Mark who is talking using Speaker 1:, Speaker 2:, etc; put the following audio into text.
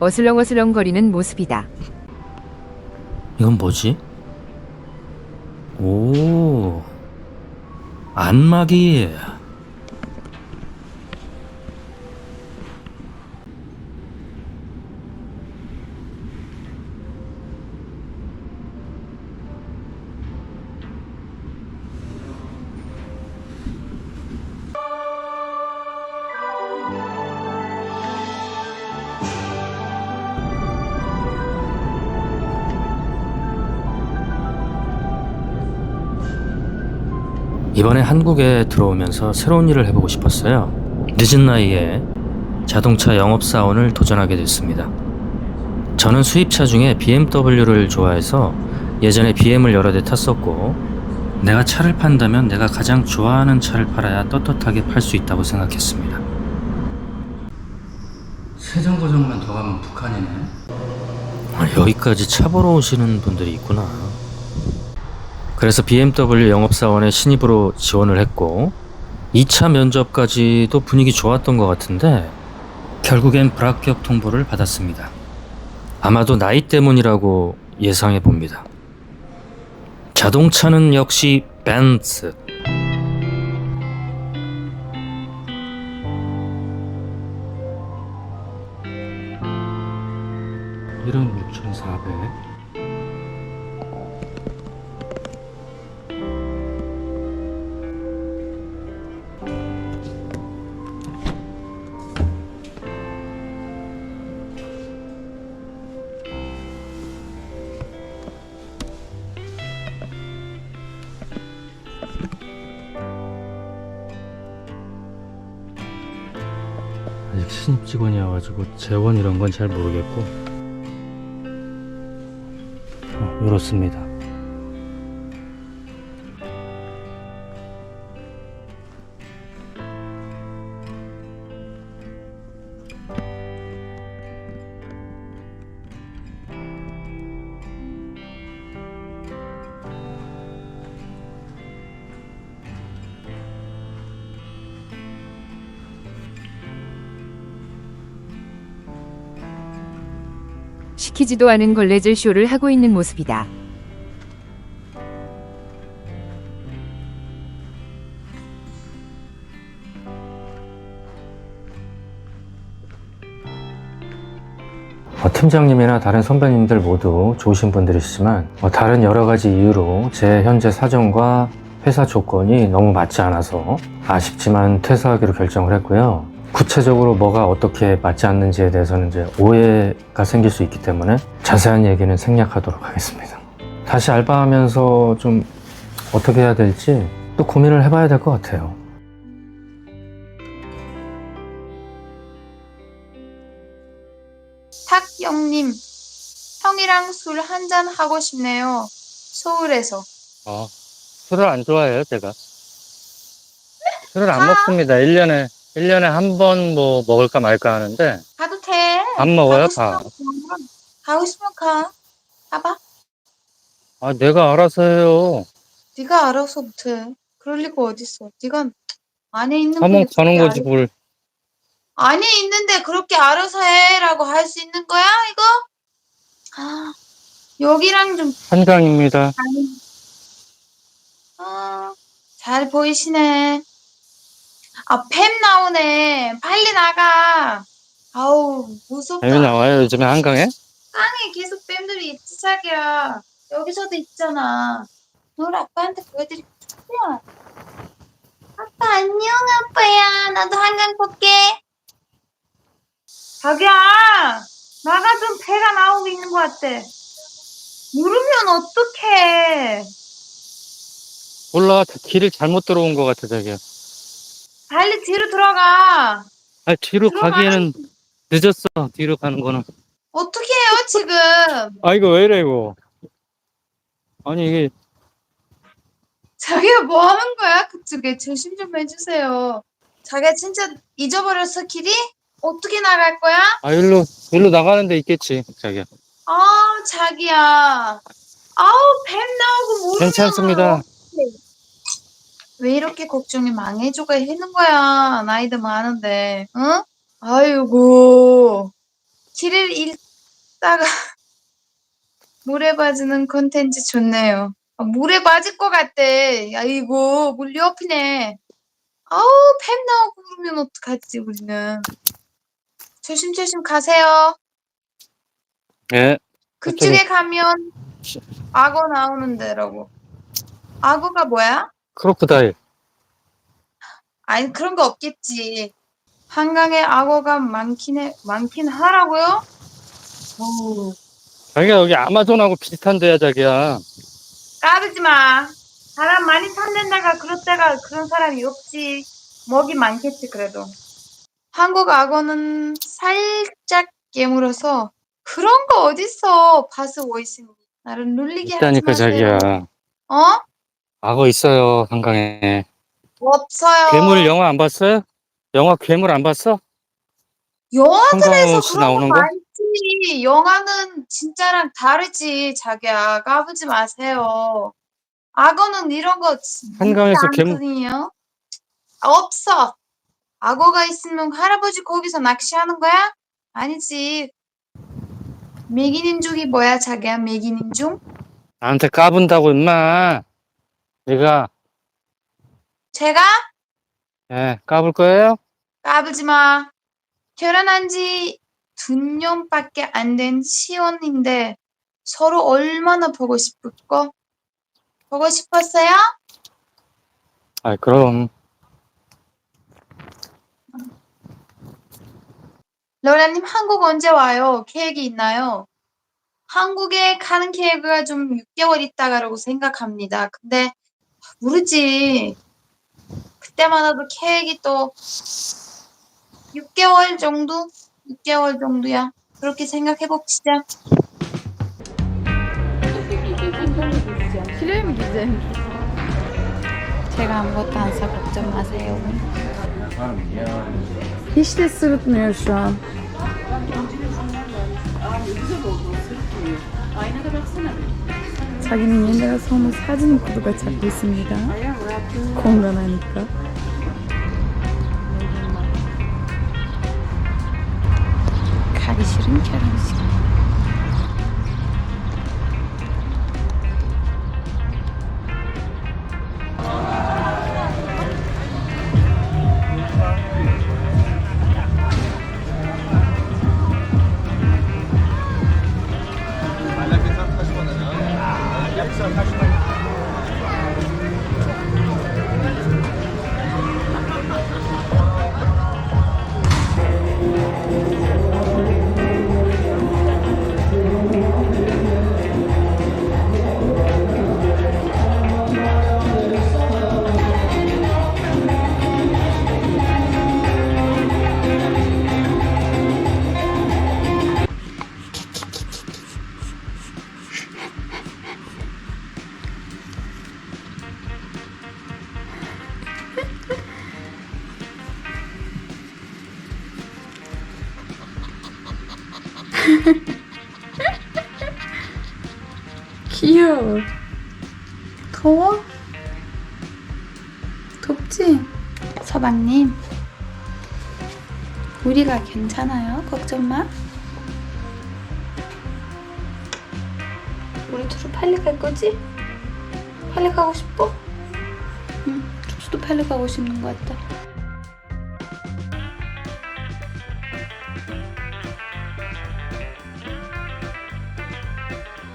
Speaker 1: 어슬렁어슬렁 거리는 모습이다.
Speaker 2: 이건 뭐지? 오, 안마기. 이번에 한국에 들어오면서 새로운 일을 해보고 싶었어요. 늦은 나이에 자동차 영업사원을 도전하게 됐습니다. 저는 수입차 중에 BMW를 좋아해서 예전에 BM을 여러 대 탔었고 내가 차를 판다면 내가 가장 좋아하는 차를 팔아야 떳떳하게 팔 수 있다고 생각했습니다. 세정거장만 더 가면 북한이네. 아, 여기까지 차 보러 오시는 분들이 있구나. 그래서 BMW 영업사원에 신입으로 지원을 했고 2차 면접까지도 분위기 좋았던 것 같은데 결국엔 불합격 통보를 받았습니다. 아마도 나이 때문이라고 예상해 봅니다. 자동차는 역시 벤츠. 아직 신입 직원이어가지고 재원 이런 건 잘 모르겠고 어, 이렇습니다.
Speaker 1: 시키지도 않은 걸레질 쇼를 하고 있는 모습이다.
Speaker 2: 어, 팀장님이나 다른 선배님들 모두 좋으신 분들이시지만 어, 다른 여러 가지 이유로 제 현재 사정과 회사 조건이 너무 맞지 않아서 아쉽지만 퇴사하기로 결정을 했고요. 구체적으로 뭐가 어떻게 맞지 않는지에 대해서는 이제 오해가 생길 수 있기 때문에 자세한 얘기는 생략하도록 하겠습니다. 다시 알바하면서 좀 어떻게 해야 될지 또 고민을 해봐야 될 것 같아요.
Speaker 3: 탁영님, 형이랑 술 한잔 하고 싶네요. 서울에서.
Speaker 4: 아, 술을 안 좋아해요, 제가. 술을 안
Speaker 3: 아.
Speaker 4: 먹습니다. 1년에, 1년에 한 번 뭐 먹을까 말까 하는데,
Speaker 3: 가도 돼.
Speaker 4: 안 먹어요,
Speaker 3: 가고
Speaker 4: 다.
Speaker 3: 싶으면 가. 가고 싶으면 가. 가봐.
Speaker 4: 아, 내가 알아서 해요.
Speaker 3: 네가 알아서 못해. 그럴 리가 어딨어. 네가 안에 있는
Speaker 4: 한번
Speaker 3: 분이
Speaker 4: 가는
Speaker 3: 그렇게
Speaker 4: 거지,
Speaker 3: 알-
Speaker 4: 뭘.
Speaker 3: 안에 있는데 그렇게 알아서 해라고 할 수 있는 거야, 이거? 아, 여기랑 좀
Speaker 4: 한강입니다.
Speaker 3: 아, 잘 보이시네. 아, 뱀 나오네. 빨리 나가. 아우, 무섭다.
Speaker 4: 뱀이 나와요, 요즘에 한강에?
Speaker 3: 땅에 계속 뱀들이 있지, 자기야. 여기서도 있잖아. 널 아빠한테 보여드릴게. 야. 아빠, 안녕, 아빠야. 나도 한강 볼게. 자기야, 나가 좀 배가 나오고 있는 것 같아. 물으면 어떡해.
Speaker 4: 몰라, 길을 잘못 들어온 것 같아, 자기야.
Speaker 3: 빨리 뒤로 들어가.
Speaker 4: 아, 뒤로
Speaker 3: 들어가.
Speaker 4: 가기에는 늦었어, 뒤로 가는 거는.
Speaker 3: 어떻게 해요, 지금?
Speaker 4: 아, 이거 왜 이래, 이거. 아니, 이게,
Speaker 3: 자기가 뭐 하는 거야? 그쪽에 조심 좀 해주세요. 자기가 진짜 잊어버렸어, 길이? 어떻게 나갈 거야?
Speaker 4: 아, 일로, 일로 나가는 데 있겠지, 자기야.
Speaker 3: 아, 자기야. 아우, 뱀 나오고 모르면
Speaker 4: 괜찮습니다.
Speaker 3: 왜 이렇게 걱정이 망해줘가 해는 거야? 나이도 많은데, 응? 아이고. 길을 잃다가 물에 빠지는 콘텐츠 좋네요. 아, 물에 빠질 것 같대. 아이고, 물 옆이네. 아우, 뱀 나오고 그러면 어떡하지, 우리는. 조심조심 가세요.
Speaker 4: 예.
Speaker 3: 그쪽에 가면 악어 나오는 데라고. 악어가 뭐야?
Speaker 4: 크로커다일.
Speaker 3: 아니, 그런 거 없겠지. 한강에 악어가 많긴 해, 많긴 하라고요? 오.
Speaker 4: 자기야, 여기 아마존하고 비슷한 데야, 자기야.
Speaker 3: 까불지 마. 사람 많이 산데다가 그렇다가 그런 사람이 없지. 먹이 많겠지 그래도. 한국 악어는 살짝 깨물어서 그런 거 어딨어. 바스 워이스니. 나를 놀리게 하지
Speaker 4: 있다니까,
Speaker 3: 마세요.
Speaker 4: 자기야.
Speaker 3: 어?
Speaker 4: 악어 있어요, 한강에.
Speaker 3: 없어요.
Speaker 4: 괴물 영화 안 봤어요? 영화 괴물 안 봤어? 씨
Speaker 3: 그런 거
Speaker 4: 나오는 거?
Speaker 3: 많지. 영화는 진짜랑 다르지. 자기야 까부지 마세요. 악어는 이런 거
Speaker 4: 한강에서 괴물-
Speaker 3: 않거든요. 없어. 악어가 있으면 할아버지 거기서 낚시하는 거야? 아니지. 메기민족이 뭐야 자기야 메기민족?
Speaker 4: 나한테 까분다고, 임마. 네가,
Speaker 3: 제가
Speaker 4: 예, 까불 거예요?
Speaker 3: 까불지 마. 결혼한 지 두 년밖에 안 된 시혼인데 서로 얼마나 보고 싶을까? 보고 싶었어요?
Speaker 4: 아이, 그럼.
Speaker 3: 로라님 한국 언제 와요? 계획이 있나요? 한국에 가는 계획을 좀 6개월 있다가라고 생각합니다. 근데 모르지. 그때마다도 계획이 또 6개월 정도? 6개월 정도야. 그렇게 생각해 봅시다. 제가 아무것도 안 사 걱정 마세요.
Speaker 5: Hiç de sırıtmıyor şu an. 자기는 옛날에 처음 사진 구두가 잡고 있습니다. 건강하니까.
Speaker 3: 가기 싫은 결혼식.
Speaker 5: 귀여워. 더워? 덥지?
Speaker 3: 서방님, 우리가 괜찮아요. 걱정 마. 우리 둘이 빨리 갈 거지? 빨리 가고 싶어? 응, 주도 빨리 가고 싶는 것 같다.